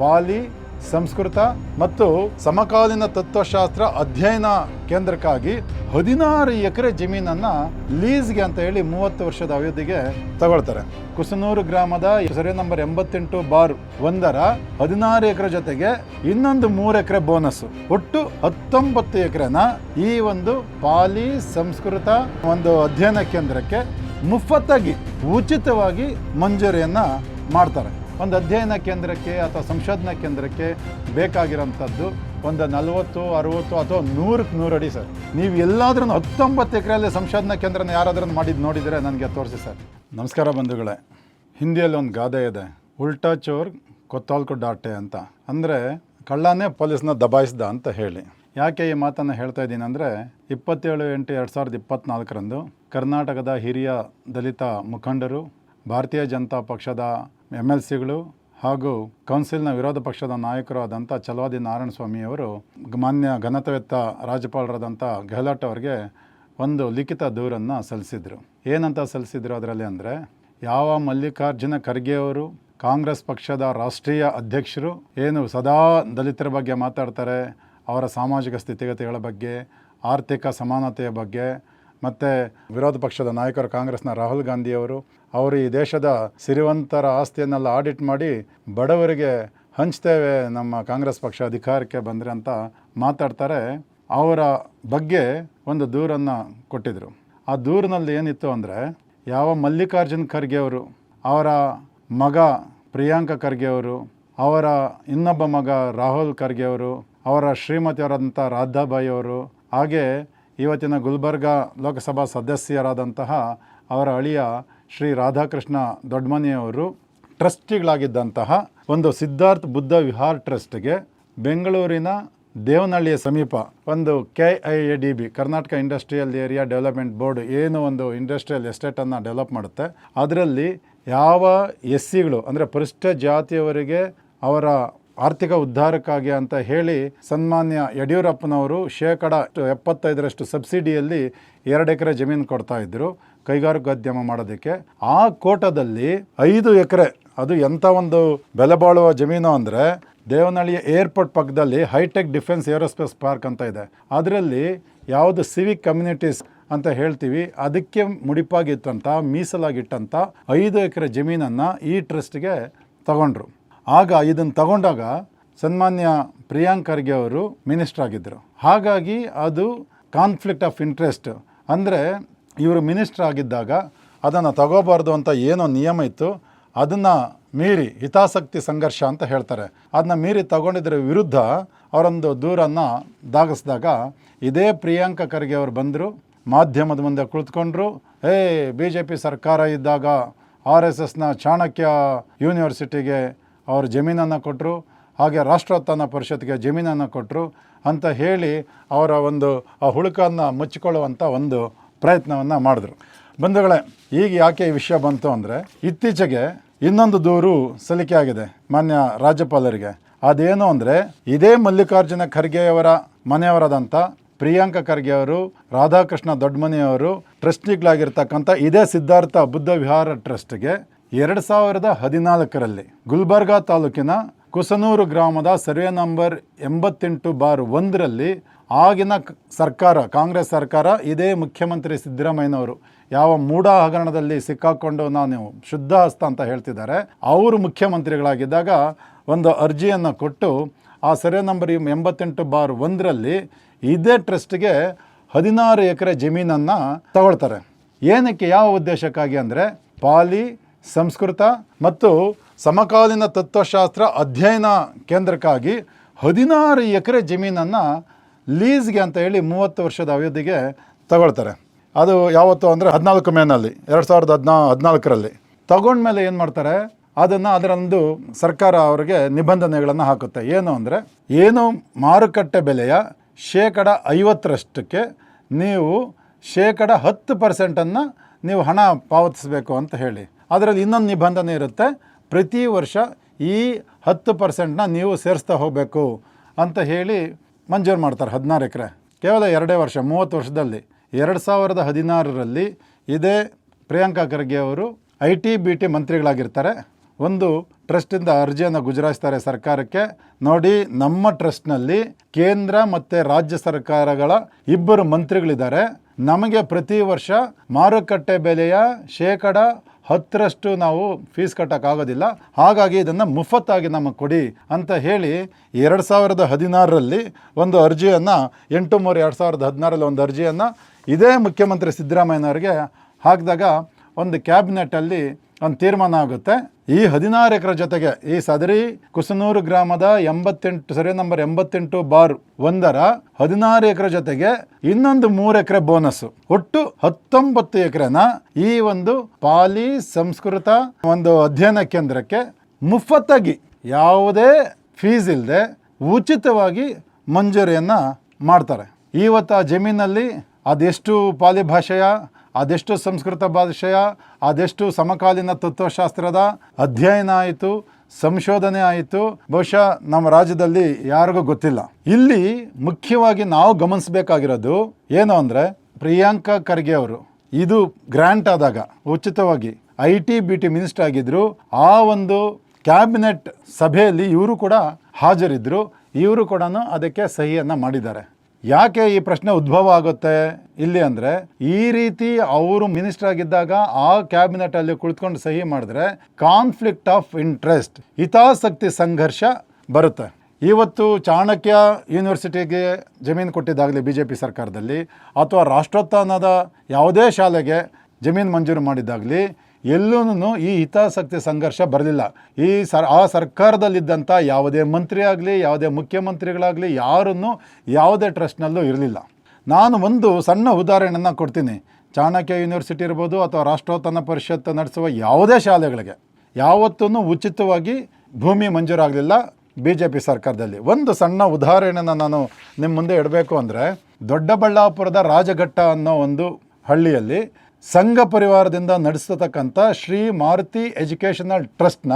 ಪಾಲಿ, ಸಂಸ್ಕೃತ ಮತ್ತು ಸಮಕಾಲೀನ ತತ್ವಶಾಸ್ತ್ರ ಅಧ್ಯಯನ ಕೇಂದ್ರಕ್ಕಾಗಿ ಹದಿನಾರು ಎಕರೆ ಜಮೀನನ್ನು ಲೀಸ್ಗೆ ಅಂತ ಹೇಳಿ ಮೂವತ್ತು ವರ್ಷದ ಅವಧಿಗೆ ತಗೊಳ್ತಾರೆ. ಕುಸನೂರು ಗ್ರಾಮದ ಸರ್ವೆ ನಂಬರ್ ಎಂಬತ್ತೆಂಟು ಬಾರ್ ಒಂದರ ಹದಿನಾರು ಎಕರೆ ಜೊತೆಗೆ ಇನ್ನೊಂದು ಮೂರು ಎಕರೆ ಬೋನಸ್. ಒಟ್ಟು ಹತ್ತೊಂಬತ್ತು ಎಕರೆನ ಈ ಒಂದು ಪಾಲಿ, ಸಂಸ್ಕೃತ ಒಂದು ಅಧ್ಯಯನ ಕೇಂದ್ರಕ್ಕೆ ಮುಫತ್ತಾಗಿ ಉಚಿತವಾಗಿ ಮಂಜೂರಿಯನ್ನು ಮಾಡ್ತಾರೆ. ಒಂದು ಅಧ್ಯಯನ ಕೇಂದ್ರಕ್ಕೆ ಅಥವಾ ಸಂಶೋಧನಾ ಕೇಂದ್ರಕ್ಕೆ ಬೇಕಾಗಿರೋಂಥದ್ದು ಒಂದು ನಲವತ್ತು, ಅರುವತ್ತು ಅಥವಾ ನೂರಕ್ಕೆ ನೂರು ಅಡಿ ಸರ್. ನೀವು ಎಲ್ಲಾದ್ರೂ ಹತ್ತೊಂಬತ್ತು ಎಕರೆಯಲ್ಲಿ ಸಂಶೋಧನಾ ಕೇಂದ್ರನ ಯಾರಾದ್ರೂ ಮಾಡಿದ್ದು ನೋಡಿದರೆ ನನಗೆ ತೋರಿಸಿ ಸರ್. ನಮಸ್ಕಾರ ಬಂಧುಗಳೇ. ಹಿಂದಿಯಲ್ಲಿ ಒಂದು ಗಾದೆ ಇದೆ. ಉಲ್ಟಾ ಚೋರ್ ಕೊತ್ತಾಲ್ಕು ಡಾಟೆ ಅಂತ. ಅಂದರೆ ಕಳ್ಳನೇ ಪೊಲೀಸ್ನ ದಬಾಯಿಸ್ದ ಅಂತ ಹೇಳಿ. ಯಾಕೆ ಈ ಮಾತನ್ನು ಹೇಳ್ತಾ ಇದ್ದೀನಿ ಅಂದರೆ ಇಪ್ಪತ್ತೇಳು ಎಂಟು ಎರಡು ಸಾವಿರದ ಇಪ್ಪತ್ತ್ನಾಲ್ಕರಂದು ಕರ್ನಾಟಕದ ಹಿರಿಯ ದಲಿತ ಮುಖಂಡರು, ಭಾರತೀಯ ಜನತಾ ಪಕ್ಷದ ಎಂ ಎಲ್ ಸಿಗಳು ಹಾಗೂ ಕೌನ್ಸಿಲ್ನ ವಿರೋಧ ಪಕ್ಷದ ನಾಯಕರು ಆದಂಥ ಚಲವಾದಿ ನಾರಾಯಣ ಸ್ವಾಮಿಯವರು ಮಾನ್ಯ ಘನತವೆತ್ತ ರಾಜ್ಯಪಾಲರಾದಂಥ ಗೆಹ್ಲೋಟ್ ಅವರಿಗೆ ಒಂದು ಲಿಖಿತ ದೂರನ್ನು ಸಲ್ಲಿಸಿದರು. ಏನಂತ ಸಲ್ಲಿಸಿದ್ರು ಅದರಲ್ಲಿ ಅಂದರೆ, ಯಾವ ಮಲ್ಲಿಕಾರ್ಜುನ ಖರ್ಗೆಯವರು ಕಾಂಗ್ರೆಸ್ ಪಕ್ಷದ ರಾಷ್ಟ್ರೀಯ ಅಧ್ಯಕ್ಷರು ಏನು ಸದಾ ದಲಿತರ ಬಗ್ಗೆ ಮಾತಾಡ್ತಾರೆ, ಅವರ ಸಾಮಾಜಿಕ ಸ್ಥಿತಿಗತಿಗಳ ಬಗ್ಗೆ, ಆರ್ಥಿಕ ಸಮಾನತೆಯ ಬಗ್ಗೆ ಮತ್ತು ವಿರೋಧ ಪಕ್ಷದ ನಾಯಕರು ಕಾಂಗ್ರೆಸ್ನ ರಾಹುಲ್ ಗಾಂಧಿಯವರು ಅವರು ಈ ದೇಶದ ಸಿರಿವಂತರ ಆಸ್ತಿಯನ್ನೆಲ್ಲ ಆಡಿಟ್ ಮಾಡಿ ಬಡವರಿಗೆ ಹಂಚ್ತೇವೆ ನಮ್ಮ ಕಾಂಗ್ರೆಸ್ ಪಕ್ಷ ಅಧಿಕಾರಕ್ಕೆ ಬಂದರೆ ಅಂತ ಮಾತಾಡ್ತಾರೆ. ಅವರ ಬಗ್ಗೆ ಒಂದು ದೂರನ್ನು ಕೊಟ್ಟಿದ್ದರು ಆ ದೂರಿನಲ್ಲಿ ಏನಿತ್ತು ಅಂದರೆ ಯಾವ ಮಲ್ಲಿಕಾರ್ಜುನ್ ಖರ್ಗೆ ಅವರು, ಅವರ ಮಗ ಪ್ರಿಯಾಂಕ ಖರ್ಗೆ ಅವರು, ಅವರ ಇನ್ನೊಬ್ಬ ಮಗ ರಾಹುಲ್ ಖರ್ಗೆ ಅವರು, ಅವರ ಶ್ರೀಮತಿಯವರಾದಂಥ ರಾಧಾಬಾಯಿ ಅವರು, ಹಾಗೆ ಇವತ್ತಿನ ಗುಲ್ಬರ್ಗ ಲೋಕಸಭಾ ಸದಸ್ಯರಾದಂತಹ ಅವರ ಅಳಿಯ ಶ್ರೀ ರಾಧಾಕೃಷ್ಣ ದೊಡ್ಡಮನೆಯವರು ಟ್ರಸ್ಟಿಗಳಾಗಿದ್ದಂತಹ ಒಂದು ಸಿದ್ಧಾರ್ಥ್ ಬುದ್ಧ ವಿಹಾರ್ ಟ್ರಸ್ಟ್ಗೆ ಬೆಂಗಳೂರಿನ ದೇವನಹಳ್ಳಿಯ ಸಮೀಪ ಒಂದು K I A D B, Karnataka industrial area development board ಏನು ಒಂದು ಇಂಡಸ್ಟ್ರಿಯಲ್ ಎಸ್ಟೇಟನ್ನು ಡೆವಲಪ್ ಮಾಡುತ್ತೆ. ಅದರಲ್ಲಿ ಯಾವ ಎಸ್ ಸಿಗಳು ಅಂದರೆ ಪರಿಷ್ಠ ಜಾತಿಯವರಿಗೆ ಅವರ ಆರ್ಥಿಕ ಉದ್ಧಾರಕ್ಕಾಗಿ ಅಂತ ಹೇಳಿ ಸನ್ಮಾನ್ಯ ಯಡಿಯೂರಪ್ಪನವರು ಶೇಕಡ ಎಪ್ಪತ್ತೈದರಷ್ಟು ಸಬ್ಸಿಡಿಯಲ್ಲಿ ಎರಡು ಎಕರೆ ಜಮೀನು ಕೊಡ್ತಾ ಇದ್ದರು ಕೈಗಾರಿಕೋದ್ಯಮ ಮಾಡೋದಕ್ಕೆ. ಆ ಕೋಟದಲ್ಲಿ ಐದು ಎಕರೆ, ಅದು ಎಂಥ ಒಂದು ಬೆಲೆ ಬಾಳುವ ಜಮೀನು ಅಂದರೆ ದೇವನಹಳ್ಳಿಯ ಏರ್ಪೋರ್ಟ್ ಪಕ್ಕದಲ್ಲಿ ಹೈಟೆಕ್ ಡಿಫೆನ್ಸ್ ಏರೋಸ್ಪೇಸ್ ಪಾರ್ಕ್ ಅಂತ ಇದೆ. ಅದರಲ್ಲಿ ಯಾವುದು ಸಿವಿಕ್ ಕಮ್ಯುನಿಟೀಸ್ ಅಂತ ಹೇಳ್ತೀವಿ, ಅದಕ್ಕೆ ಮುಡಿಪಾಗಿತ್ತಂಥ ಮೀಸಲಾಗಿಟ್ಟಂಥ ಐದು ಎಕರೆ ಜಮೀನನ್ನು ಈ ಟ್ರಸ್ಟ್ಗೆ ತಗೊಂಡ್ರು. ಆಗ ಇದನ್ನು ತಗೊಂಡಾಗ ಸನ್ಮಾನ್ಯ ಪ್ರಿಯಾಂಕ್ ಖರ್ಗೆ ಅವರು ಮಿನಿಸ್ಟರ್ ಆಗಿದ್ದರು ಹಾಗಾಗಿ ಅದು ಕಾನ್ಫ್ಲಿಕ್ಟ್ ಆಫ್ ಇಂಟ್ರೆಸ್ಟ್. ಅಂದರೆ ಇವರು ಮಿನಿಸ್ಟರ್ ಆಗಿದ್ದಾಗ ಅದನ್ನು ತಗೋಬಾರ್ದು ಅಂತ ಏನೋ ನಿಯಮ ಇತ್ತು. ಅದನ್ನು ಮೀರಿ ಹಿತಾಸಕ್ತಿ ಸಂಘರ್ಷ ಅಂತ ಹೇಳ್ತಾರೆ. ಅದನ್ನ ಮೀರಿ ತಗೊಂಡಿದ್ದರ ವಿರುದ್ಧ ಅವರೊಂದು ದೂರನ್ನು ದಾಗಿಸಿದಾಗ ಇದೇ ಪ್ರಿಯಾಂಕ ಖರ್ಗೆ ಅವರು ಬಂದರು. ಮಾಧ್ಯಮದ ಮುಂದೆ ಕುಳಿತುಕೊಂಡ್ರು. ಏ ಬಿ ಜೆ ಪಿ ಸರ್ಕಾರ ಇದ್ದಾಗ ಆರ್ ಎಸ್ ಎಸ್ನ ಚಾಣಕ್ಯ ಯೂನಿವರ್ಸಿಟಿಗೆ ಅವರು ಜಮೀನನ್ನು ಕೊಟ್ಟರು ಹಾಗೆ ರಾಷ್ಟ್ರೋತ್ಥಾನ ಪರಿಷತ್ಗೆ ಜಮೀನನ್ನು ಕೊಟ್ಟರು ಅಂತ ಹೇಳಿ ಅವರ ಒಂದು, ಆ ಹುಳುಕನ್ನು ಮುಚ್ಚಿಕೊಳ್ಳುವಂಥ ಒಂದು ಪ್ರಯತ್ನವನ್ನು ಮಾಡಿದ್ರು. ಬಂಧುಗಳೇ, ಈಗ ಯಾಕೆ ಈ ವಿಷಯ ಬಂತು ಅಂದರೆ, ಇತ್ತೀಚೆಗೆ ಇನ್ನೊಂದು ದೂರು ಸಲ್ಲಿಕೆ ಆಗಿದೆ ಮಾನ್ಯ ರಾಜ್ಯಪಾಲರಿಗೆ. ಅದೇನು ಅಂದರೆ, ಇದೇ ಮಲ್ಲಿಕಾರ್ಜುನ ಖರ್ಗೆಯವರ ಮನೆಯವರಾದಂಥ ಪ್ರಿಯಾಂಕ ಖರ್ಗೆ ಅವರು ರಾಧಾಕೃಷ್ಣ ದೊಡ್ಡಮನೆಯವರು ಟ್ರಸ್ಟಿಗಳಾಗಿರ್ತಕ್ಕಂಥ ಇದೇ ಸಿದ್ಧಾರ್ಥ ಬುದ್ಧ ವಿಹಾರ ಟ್ರಸ್ಟ್ಗೆ ಎರಡು ಸಾವಿರದ ಹದಿನಾಲ್ಕರಲ್ಲಿ ಗುಲ್ಬರ್ಗಾ ತಾಲೂಕಿನ ಕುಸನೂರು ಗ್ರಾಮದ ಸರ್ವೆ ನಂಬರ್ ಎಂಬತ್ತೆಂಟು ಬಾರ್ ಒಂದರಲ್ಲಿ ಆಗಿನ ಸರ್ಕಾರ, ಕಾಂಗ್ರೆಸ್ ಸರ್ಕಾರ, ಇದೇ ಮುಖ್ಯಮಂತ್ರಿ ಸಿದ್ದರಾಮಯ್ಯನವರು ಯಾವ ಮೂಢ ಹಗರಣದಲ್ಲಿ ಸಿಕ್ಕಾಕೊಂಡು ನಾನು ಶುದ್ಧ ಹಸ್ತ ಅಂತ ಹೇಳ್ತಿದ್ದಾರೆ. ಅವರು ಮುಖ್ಯಮಂತ್ರಿಗಳಾಗಿದ್ದಾಗ ಒಂದು ಅರ್ಜಿಯನ್ನು ಕೊಟ್ಟು ಆ ಸರ್ವೆ ನಂಬರ್ ಎಂಬತ್ತೆಂಟು ಬಾರ್ ಒಂದರಲ್ಲಿ ಇದೇ ಟ್ರಸ್ಟ್ಗೆ ಹದಿನಾರು ಎಕರೆ ಜಮೀನನ್ನು ತಗೊಳ್ತಾರೆ. ಏನಕ್ಕೆ, ಯಾವ ಉದ್ದೇಶಕ್ಕಾಗಿ ಅಂದರೆ ಪಾಲಿ ಸಂಸ್ಕೃತ ಮತ್ತು ಸಮಕಾಲೀನ ತತ್ವಶಾಸ್ತ್ರ ಅಧ್ಯಯನ ಕೇಂದ್ರಕ್ಕಾಗಿ ಹದಿನಾರು ಎಕರೆ ಜಮೀನನ್ನು ಲೀಸ್ಗೆ ಅಂತ ಹೇಳಿ ಮೂವತ್ತು ವರ್ಷದ ಅವಧಿಗೆ ತಗೊಳ್ತಾರೆ. ಅದು ಯಾವತ್ತು ಅಂದರೆ ಹದಿನಾಲ್ಕು ಮೇನಲ್ಲಿ, ಎರಡು ಸಾವಿರದ ಹದಿನಾ, ಹದಿನಾಲ್ಕರಲ್ಲಿ. ತಗೊಂಡ್ಮೇಲೆ ಏನು ಮಾಡ್ತಾರೆ? ಅದನ್ನು ಅದರೊಂದು ಸರ್ಕಾರ ಅವರಿಗೆ ನಿಬಂಧನೆಗಳನ್ನು ಹಾಕುತ್ತೆ. ಏನು ಅಂದರೆ, ಏನು ಮಾರುಕಟ್ಟೆ ಬೆಲೆಯ ಶೇಕಡ ಐವತ್ತರಷ್ಟಕ್ಕೆ ನೀವು ಶೇಕಡ ಹತ್ತು ಪರ್ಸೆಂಟನ್ನು ನೀವು ಹಣ ಪಾವತಿಸಬೇಕು ಅಂತ ಹೇಳಿ. ಅದರಲ್ಲಿ ಇನ್ನೊಂದು ನಿಬಂಧನೆ ಇರುತ್ತೆ. ಪ್ರತಿ ವರ್ಷ ಈ ಹತ್ತು ಪರ್ಸೆಂಟ್ನ ನೀವು ಸೇರಿಸ್ತಾ ಹೋಗಬೇಕು ಅಂತ ಹೇಳಿ ಮಂಜೂರು ಮಾಡ್ತಾರೆ ಹದಿನಾರು ಎಕರೆ. ಕೇವಲ ಎರಡೇ ವರ್ಷ, ಮೂವತ್ತು ವರ್ಷದಲ್ಲಿ. ಎರಡು ಸಾವಿರದ ಹದಿನಾರರಲ್ಲಿ ಇದೇ ಪ್ರಿಯಾಂಕಾ ಖರ್ಗೆ ಅವರು ಐ ಟಿ, ಬಿ ಟಿ ಮಂತ್ರಿಗಳಾಗಿರ್ತಾರೆ. ಒಂದು ಟ್ರಸ್ಟಿಂದ ಅರ್ಜಿಯನ್ನು ಗುಜರಾಯಿಸ್ತಾರೆ ಸರ್ಕಾರಕ್ಕೆ. ನೋಡಿ, ನಮ್ಮ ಟ್ರಸ್ಟ್ನಲ್ಲಿ ಕೇಂದ್ರ ಮತ್ತು ರಾಜ್ಯ ಸರ್ಕಾರಗಳ ಇಬ್ಬರು ಮಂತ್ರಿಗಳಿದ್ದಾರೆ. ನಮಗೆ ಪ್ರತಿ ವರ್ಷ ಮಾರುಕಟ್ಟೆ ಬೆಲೆಯ ಶೇಕಡ ಹತ್ತರಷ್ಟು ನಾವು ಫೀಸ್ ಕಟ್ಟೋಕ್ಕಾಗೋದಿಲ್ಲ. ಹಾಗಾಗಿ ಇದನ್ನು ಮುಫತ್ತಾಗಿ ನಮಗೆ ಕೊಡಿ ಅಂತ ಹೇಳಿ ಎರಡು ಸಾವಿರದ ಹದಿನಾರರಲ್ಲಿ ಒಂದು ಅರ್ಜಿಯನ್ನು, ಎಂಟು ಮೂರು ಎರಡು ಸಾವಿರದ ಹದಿನಾರಲ್ಲಿ ಒಂದು ಅರ್ಜಿಯನ್ನು ಇದೇ ಮುಖ್ಯಮಂತ್ರಿ ಸಿದ್ದರಾಮಯ್ಯನವರಿಗೆ ಹಾಕಿದಾಗ ಒಂದು ಕ್ಯಾಬಿನೆಟಲ್ಲಿ ಒಂದು ತೀರ್ಮಾನ ಆಗುತ್ತೆ. ಈ ಹದಿನಾರು ಎಕರೆ ಜೊತೆಗೆ ಈ ಸದರಿ ಕುಸನೂರು ಗ್ರಾಮದ ಎಂಬತ್ತೆಂಟು, ಸರಿ, ನಂಬರ್ ಎಂಬತ್ತೆಂಟು ಬಾರ್ ಒಂದರ ಹದಿನಾರು ಎಕರೆ ಜೊತೆಗೆ ಇನ್ನೊಂದು ಮೂರು ಎಕರೆ ಬೋನಸ್ ಒಟ್ಟು ಹತ್ತೊಂಬತ್ತು ಎಕರೆನ ಈ ಒಂದು ಪಾಲಿ ಸಂಸ್ಕೃತ ಒಂದು ಅಧ್ಯಯನ ಕೇಂದ್ರಕ್ಕೆ ಮುಫತ್ತಾಗಿ ಯಾವುದೇ ಫೀಸ್ ಇಲ್ಲದೆ ಉಚಿತವಾಗಿ ಮಂಜೂರಿಯನ್ನು ಮಾಡ್ತಾರೆ. ಇವತ್ತು ಆ ಜಮೀನಲ್ಲಿ ಅದೆಷ್ಟು ಪಾಲಿ ಭಾಷೆಯ ಅದೆಷ್ಟು ಸಂಸ್ಕೃತ ಭಾಷೆಯ, ಅದೆಷ್ಟು ಸಮಕಾಲೀನ ತತ್ವಶಾಸ್ತ್ರದ ಅಧ್ಯಯನ ಆಯಿತು, ಸಂಶೋಧನೆ ಆಯಿತು, ಬಹುಶಃ ನಮ್ಮ ರಾಜ್ಯದಲ್ಲಿ ಯಾರಿಗೂ ಗೊತ್ತಿಲ್ಲ. ಇಲ್ಲಿ ಮುಖ್ಯವಾಗಿ ನಾವು ಗಮನಿಸಬೇಕಾಗಿರೋದು ಏನು ಅಂದರೆ ಪ್ರಿಯಾಂಕಾ ಖರ್ಗೆ ಅವರು. ಇದು ಗ್ರ್ಯಾಂಟ್ ಆದಾಗ, ಉಚಿತವಾಗಿ I T B T minister ಆಗಿದ್ದರು ಆ ಒಂದು ಕ್ಯಾಬಿನೆಟ್ ಸಭೆಯಲ್ಲಿ ಇವರು ಕೂಡ ಹಾಜರಿದ್ದರು ಇವರು ಕೂಡ ಅದಕ್ಕೆ ಸಹಿಯನ್ನು ಮಾಡಿದ್ದಾರೆ. ಯಾಕೆ ಈ ಪ್ರಶ್ನೆ ಉದ್ಭವ ಆಗುತ್ತೆ? ಇಲ್ಲಿ ಅಂದರೆ, ಈ ರೀತಿ ಅವರು ಮಿನಿಸ್ಟರ್ ಆಗಿದ್ದಾಗ ಆ ಕ್ಯಾಬಿನೆಟ್ ಅಲ್ಲಿ ಕುಳಿತುಕೊಂಡು ಸಹಿ ಮಾಡಿದ್ರೆ ಕಾನ್ಫ್ಲಿಕ್ಟ್ ಆಫ್ ಇಂಟ್ರೆಸ್ಟ್, ಹಿತಾಸಕ್ತಿ ಸಂಘರ್ಷ ಬರುತ್ತೆ. ಇವತ್ತು ಚಾಣಕ್ಯ ಯೂನಿವರ್ಸಿಟಿಗೆ ಜಮೀನು ಕೊಟ್ಟಿದ್ದಾಗಲಿ ಬಿ ಜೆ ಪಿ ಸರ್ಕಾರದಲ್ಲಿ, ಅಥವಾ ರಾಷ್ಟ್ರೋತ್ಥಾನದ ಯಾವುದೇ ಶಾಲೆಗೆ ಜಮೀನು ಮಂಜೂರು ಮಾಡಿದ್ದಾಗಲಿ ಎಲ್ಲೂ ಈ ಹಿತಾಸಕ್ತಿ ಸಂಘರ್ಷ ಬರಲಿಲ್ಲ. ಈ ಸರ್, ಆ ಸರ್ಕಾರದಲ್ಲಿದ್ದಂಥ ಯಾವುದೇ ಮಂತ್ರಿ ಆಗಲಿ ಯಾವುದೇ ಮುಖ್ಯಮಂತ್ರಿಗಳಾಗಲಿ ಯಾರನ್ನು ಯಾವುದೇ ಟ್ರಸ್ಟ್ನಲ್ಲೂ ಇರಲಿಲ್ಲ. ನಾನು ಒಂದು ಸಣ್ಣ ಉದಾಹರಣೆಯನ್ನು ಕೊಡ್ತೀನಿ. ಚಾಣಕ್ಯ ಯೂನಿವರ್ಸಿಟಿ ಇರ್ಬೋದು ಅಥವಾ ರಾಷ್ಟ್ರೋತ್ತನ ಪರಿಷತ್ ನಡೆಸುವ ಯಾವುದೇ ಶಾಲೆಗಳಿಗೆ. ಯಾವತ್ತೂ ಉಚಿತವಾಗಿ ಭೂಮಿ ಮಂಜೂರಾಗಲಿಲ್ಲ ಬಿ ಜೆ ಪಿ ಸರ್ಕಾರದಲ್ಲಿ. ಒಂದು ಸಣ್ಣ ಉದಾಹರಣೆನ ನಾನು ನಿಮ್ಮ ಮುಂದೆ ಇಡಬೇಕು ಅಂದರೆ ದೊಡ್ಡಬಳ್ಳಾಪುರದ ರಾಜಘಟ್ಟ ಅನ್ನೋ ಒಂದು ಹಳ್ಳಿಯಲ್ಲಿ ಸಂಘ ಪರಿವಾರದಿಂದ ನಡೆಸತಕ್ಕಂಥ ಶ್ರೀ ಮಾರುತಿ ಎಜುಕೇಷನಲ್ ಟ್ರಸ್ಟ್ನ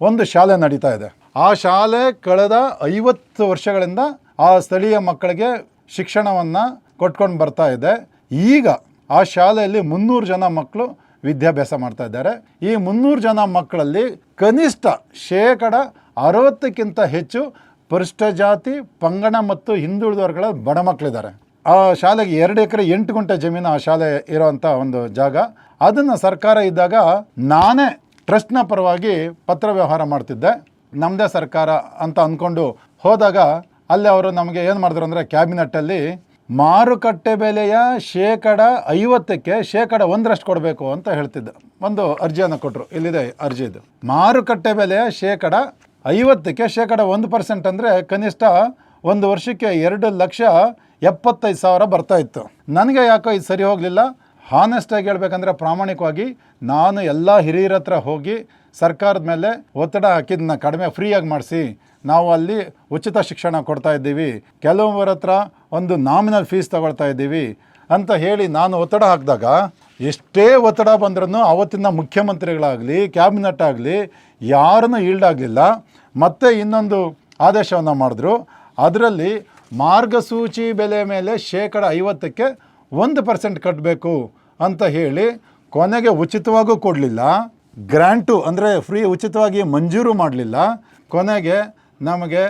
ಒಂದು ಶಾಲೆ ನಡೀತಾ ಇದೆ. ಆ ಶಾಲೆ ಕಳೆದ ಐವತ್ತು ವರ್ಷಗಳಿಂದ ಆ ಸ್ಥಳೀಯ ಮಕ್ಕಳಿಗೆ ಶಿಕ್ಷಣವನ್ನು ಕೊಟ್ಕೊಂಡು ಬರ್ತಾ ಇದೆ. ಈಗ ಆ ಶಾಲೆಯಲ್ಲಿ ಮುನ್ನೂರು ಜನ ಮಕ್ಕಳು ವಿದ್ಯಾಭ್ಯಾಸ ಮಾಡ್ತಾ ಇದ್ದಾರೆ. ಈ ಮುನ್ನೂರು ಜನ ಮಕ್ಕಳಲ್ಲಿ ಕನಿಷ್ಠ ಶೇಕಡ ಅರವತ್ತಕ್ಕಿಂತ ಹೆಚ್ಚು ಪರಿಷ್ಠ ಜಾತಿ ಪಂಗಡ ಮತ್ತು ಹಿಂದುಳಿದ ವರ್ಗಗಳ ಬಡ ಮಕ್ಕಳಿದ್ದಾರೆ. ಆ ಶಾಲೆಗೆ ಎರಡು ಎಕರೆ ಎಂಟು ಗುಂಟೆ ಜಮೀನು ಆ ಶಾಲೆ ಇರೋವಂಥ ಒಂದು ಜಾಗ. ಅದನ್ನು ಸರ್ಕಾರ ಇದ್ದಾಗ ನಾನೇ ಟ್ರಸ್ಟ್ನ ಪರವಾಗಿ ಪತ್ರ ವ್ಯವಹಾರ ಮಾಡ್ತಿದ್ದೆ. ನಮ್ಮದೇ ಸರ್ಕಾರ ಅಂತ ಅಂದ್ಕೊಂಡು ಹೋದಾಗ ಅಲ್ಲಿ ಅವರು ನಮಗೆ ಏನು ಮಾಡಿದ್ರು ಅಂದರೆ ಕ್ಯಾಬಿನೆಟ್ಟಲ್ಲಿ ಮಾರುಕಟ್ಟೆ ಬೆಲೆಯ ಶೇಕಡ ಐವತ್ತಕ್ಕೆ ಶೇಕಡ ಒಂದರಷ್ಟು ಕೊಡಬೇಕು ಅಂತ ಹೇಳ್ತಿದ್ದೆ. ಒಂದು ಅರ್ಜಿಯನ್ನು ಕೊಟ್ಟರು ಇಲ್ಲಿದೆ ಅರ್ಜಿ ಇದು. ಮಾರುಕಟ್ಟೆ ಬೆಲೆಯ ಶೇಕಡ ಐವತ್ತಕ್ಕೆ ಶೇಕಡ ಒಂದು ಪರ್ಸೆಂಟ್ ಅಂದರೆ ಕನಿಷ್ಠ ಒಂದು ವರ್ಷಕ್ಕೆ ಎರಡು ಲಕ್ಷ ಎಪ್ಪತ್ತೈದು ಸಾವಿರ ಬರ್ತಾ ಇತ್ತು. ನನಗೆ ಯಾಕೋ ಇದು ಸರಿ ಹೋಗಲಿಲ್ಲ? ಹಾನೆಸ್ಟಾಗಿ ಹೇಳ್ಬೇಕಂದ್ರೆ ಪ್ರಾಮಾಣಿಕವಾಗಿ ನಾನು ಎಲ್ಲ ಹಿರಿಯರ ಹತ್ರ ಹೋಗಿ ಸರ್ಕಾರದ ಮೇಲೆ ಒತ್ತಡ ಹಾಕಿದ್ದನ್ನ ಕಡಿಮೆ ಫ್ರೀಯಾಗಿ ಮಾಡಿಸಿ. ನಾವು ಅಲ್ಲಿ ಉಚಿತ ಶಿಕ್ಷಣ ಕೊಡ್ತಾ ಇದ್ದೀವಿ. ಕೆಲವೊಬ್ಬರ ಹತ್ರ ಒಂದು ನಾಮಿನಲ್ ಫೀಸ್ ತಗೊಳ್ತಾ ಇದ್ದೀವಿ ಅಂತ ಹೇಳಿ ನಾನು ಒತ್ತಡ ಹಾಕಿದಾಗ ಎಷ್ಟೇ ಒತ್ತಡ ಬಂದ್ರೂ ಅವತ್ತಿನ ಮುಖ್ಯಮಂತ್ರಿಗಳಾಗಲಿ ಕ್ಯಾಬಿನೆಟ್ ಆಗಲಿ ಯಾರನ್ನೂ ಈಲ್ಡ್ ಆಗಲಿಲ್ಲ. ಮತ್ತೆ ಇನ್ನೊಂದು ಆದೇಶವನ್ನು ಮಾಡಿದ್ರು. ಅದರಲ್ಲಿ ಮಾರ್ಗಸೂಚಿ ಬೆಲೆ ಮೇಲೆ ಶೇಕಡ ಐವತ್ತಕ್ಕೆ ಒಂದು ಪರ್ಸೆಂಟ್ ಕಟ್ಟಬೇಕು ಅಂತ ಹೇಳಿ ಕೊನೆಗೆ ಉಚಿತವಾಗೂ ಕೊಡಲಿಲ್ಲ. ಗ್ರ್ಯಾಂಟು ಅಂದರೆ ಫ್ರೀ ಉಚಿತವಾಗಿ ಮಂಜೂರು ಮಾಡಲಿಲ್ಲ. ಕೊನೆಗೆ ನಮಗೆ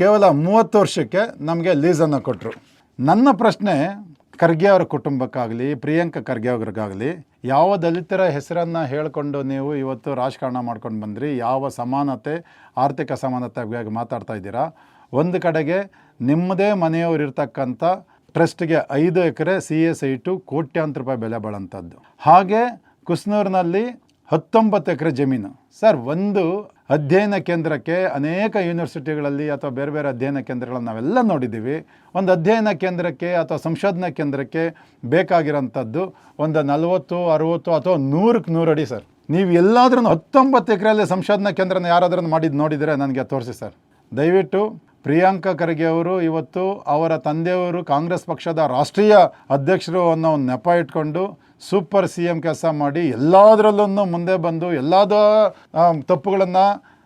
ಕೇವಲ ಮೂವತ್ತು ವರ್ಷಕ್ಕೆ ನಮಗೆ ಲೀಸನ್ನು ಕೊಟ್ಟರು ನನ್ನ ಪ್ರಶ್ನೆ ಖರ್ಗೆ ಅವರ ಕುಟುಂಬಕ್ಕಾಗಲಿ, ಪ್ರಿಯಾಂಕ ಖರ್ಗೆ ಅವ್ರಿಗಾಗಲಿ, ಯಾವ ದಲಿತರ ಹೆಸರನ್ನು ಹೇಳಿಕೊಂಡು ನೀವು ಇವತ್ತು ರಾಜಕಾರಣ ಮಾಡ್ಕೊಂಡು ಬಂದ್ರಿ? ಯಾವ ಸಮಾನತೆ, ಆರ್ಥಿಕ ಸಮಾನತೆ ಬಗ್ಗೆ ಮಾತಾಡ್ತಾ ಇದ್ದೀರಾ? ಒಂದು ಕಡೆಗೆ ನಿಮ್ಮದೇ ಮನೆಯವರಿರ್ತಕ್ಕಂಥ ಟ್ರಸ್ಟ್ಗೆ ಐದು ಎಕರೆ ಸಿ ಎಸ್ ಐಟು ಕೋಟ್ಯಾಂತರ ರೂಪಾಯಿ ಬೆಲೆ ಬಾಳಂಥದ್ದು ಹಾಗೆ ಕುಸ್ನೂರಿನಲ್ಲಿ ಹತ್ತೊಂಬತ್ತು ಎಕರೆ ಜಮೀನು. ಸರ್, ಒಂದು ಅಧ್ಯಯನ ಕೇಂದ್ರಕ್ಕೆ ಅನೇಕ ಯೂನಿವರ್ಸಿಟಿಗಳಲ್ಲಿ ಅಥವಾ ಬೇರೆ ಬೇರೆ ಅಧ್ಯಯನ ಕೇಂದ್ರಗಳನ್ನು ನಾವೆಲ್ಲ ನೋಡಿದ್ದೀವಿ. ಒಂದು ಅಧ್ಯಯನ ಕೇಂದ್ರಕ್ಕೆ ಅಥವಾ ಸಂಶೋಧನಾ ಕೇಂದ್ರಕ್ಕೆ ಬೇಕಾಗಿರೋಂಥದ್ದು ಒಂದು ನಲವತ್ತು, ಅರುವತ್ತು ಅಥವಾ ನೂರಕ್ಕೆ ನೂರು ಅಡಿ ಸರ್. ನೀವು ಎಲ್ಲಾದ್ರೂ ಹತ್ತೊಂಬತ್ತು ಎಕರೆಯಲ್ಲಿ ಸಂಶೋಧನಾ ಕೇಂದ್ರನ ಯಾರಾದ್ರೂ ಮಾಡಿದ್ದು ನೋಡಿದರೆ ನನಗೆ ತೋರಿಸಿ ಸರ್. ದಯವಿಟ್ಟು ಪ್ರಿಯಾಂಕಾ ಖರ್ಗೆ ಅವರು ಇವತ್ತು ಅವರ ತಂದೆಯವರು ಕಾಂಗ್ರೆಸ್ ಪಕ್ಷದ ರಾಷ್ಟ್ರೀಯ ಅಧ್ಯಕ್ಷರು ಅನ್ನೋ ಒಂದು ನೆಪ ಇಟ್ಕೊಂಡು ಸೂಪರ್ ಸಿ ಎಂ ಕೆಲಸ ಮಾಡಿ ಎಲ್ಲದರಲ್ಲೂ ಮುಂದೆ ಬಂದು ಎಲ್ಲದ ತಪ್ಪುಗಳನ್ನು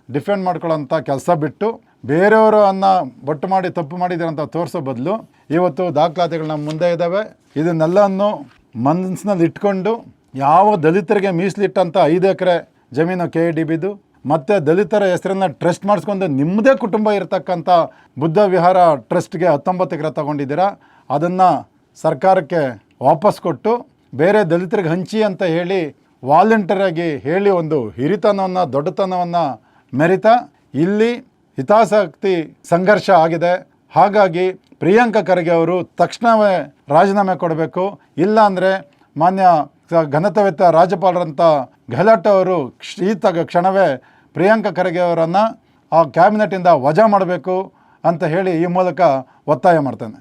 ಡಿಫೆಂಡ್ ಮಾಡ್ಕೊಳ್ಳೋಂಥ ಕೆಲಸ ಬಿಟ್ಟು ಬೇರೆಯವರು ಅನ್ನ ಬೊಟ್ಟು ಮಾಡಿ ತಪ್ಪು ಮಾಡಿದ್ದಾರೆ ಅಂತ ತೋರಿಸೋ ಬದಲು ಇವತ್ತು ದಾಖಲಾತಿಗಳು ನಮ್ಮ ಮುಂದೆ ಇದ್ದಾವೆ. ಇದನ್ನೆಲ್ಲವನ್ನು ಮನಸ್ಸಿನಲ್ಲಿ ಇಟ್ಕೊಂಡು ಯಾವ ದಲಿತರಿಗೆ ಮೀಸಲಿಟ್ಟಂಥ ಐದು ಎಕರೆ ಜಮೀನು ಕೆ ಡಿ ಬಿದು ಮತ್ತು ದಲಿತರ ಹೆಸರನ್ನು ಟ್ರಸ್ಟ್ ಮಾಡಿಸ್ಕೊಂಡು ನಿಮ್ಮದೇ ಕುಟುಂಬ ಇರತಕ್ಕಂಥ ಬುದ್ಧ ವಿಹಾರ ಟ್ರಸ್ಟ್ಗೆ ಹತ್ತೊಂಬತ್ತು ಎಕರೆ ತಗೊಂಡಿದ್ದೀರಾ, ಅದನ್ನು ಸರ್ಕಾರಕ್ಕೆ ವಾಪಸ್ ಕೊಟ್ಟು ಬೇರೆ ದಲಿತರಿಗೆ ಹಂಚಿ ಅಂತ ಹೇಳಿ ವಾಲಂಟಿಯರಾಗಿ ಹೇಳಿ ಒಂದು ಹಿರಿತನವನ್ನು, ದೊಡ್ಡತನವನ್ನು ಮೆರಿತಾ, ಇಲ್ಲಿ ಹಿತಾಸಕ್ತಿ ಸಂಘರ್ಷ ಆಗಿದೆ. ಹಾಗಾಗಿ ಪ್ರಿಯಾಂಕ ಖರ್ಗೆ ಅವರು ತಕ್ಷಣವೇ ರಾಜೀನಾಮೆ ಕೊಡಬೇಕು. ಇಲ್ಲ ಅಂದರೆ ಮಾನ್ಯ ಘನತವೆತ್ತ ರಾಜ್ಯಪಾಲರಂಥ ಗೆಹ್ಲಟ್ ಅವರು ಈ ಕ್ಷಣವೇ ಪ್ರಿಯಾಂಕ ಖರ್ಗೆ ಅವರನ್ನು ಆ ಕ್ಯಾಬಿನೆಟಿಂದ ವಜಾ ಮಾಡಬೇಕು ಅಂತ ಹೇಳಿ ಈ ಮೂಲಕ ಒತ್ತಾಯ ಮಾಡ್ತೇನೆ.